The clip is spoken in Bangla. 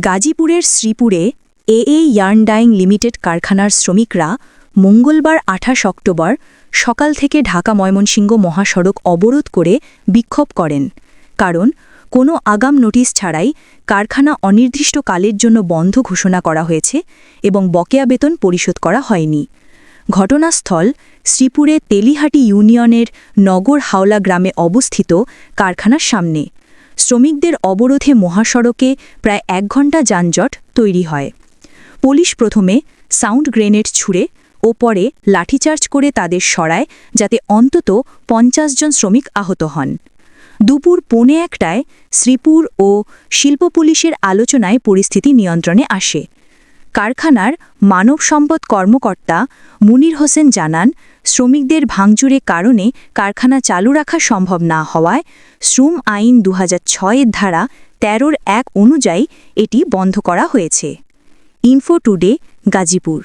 গাজীপুরের শ্রীপুরে A A yarn dyeing limited কারখানার শ্রমিকরা মঙ্গলবার আঠাশ অক্টোবর সকাল থেকে ঢাকা ময়মনসিংহ মহাসড়ক অবরোধ করে বিক্ষোভ করেন। কারণ, কোনো আগাম নোটিশ ছাড়াই কারখানা অনির্দিষ্টকালের জন্য বন্ধ ঘোষণা করা হয়েছে এবং বকেয়া বেতন পরিশোধ করা হয়নি। ঘটনাস্থল শ্রীপুরে তেলিহাটি ইউনিয়নের নগর হাওলা গ্রামে অবস্থিত কারখানার সামনে। শ্রমিকদের অবরোধে মহাসড়কে প্রায় এক ঘণ্টা যানজট তৈরি হয়। পুলিশ প্রথমে সাউন্ড গ্রেনেড ছুঁড়ে ও পরে লাঠিচার্জ করে তাদের সরায় যাতে অন্তত পঞ্চাশ জন শ্রমিক আহত হন। দুপুর পৌনে একটায় শ্রীপুর ও শিল্প পুলিশের আলোচনায় পরিস্থিতি নিয়ন্ত্রণে আসে। কারখানার মানব সম্পদ কর্মকর্তা মুনির হোসেন জানান, শ্রমিকদের ভাঙচুরের কারণে কারখানা চালু রাখা সম্ভব না হওয়ায় শ্রম আইন দু এর ধারা তেরোর এক অনুযায়ী এটি বন্ধ করা হয়েছে। Info today, Gazipur.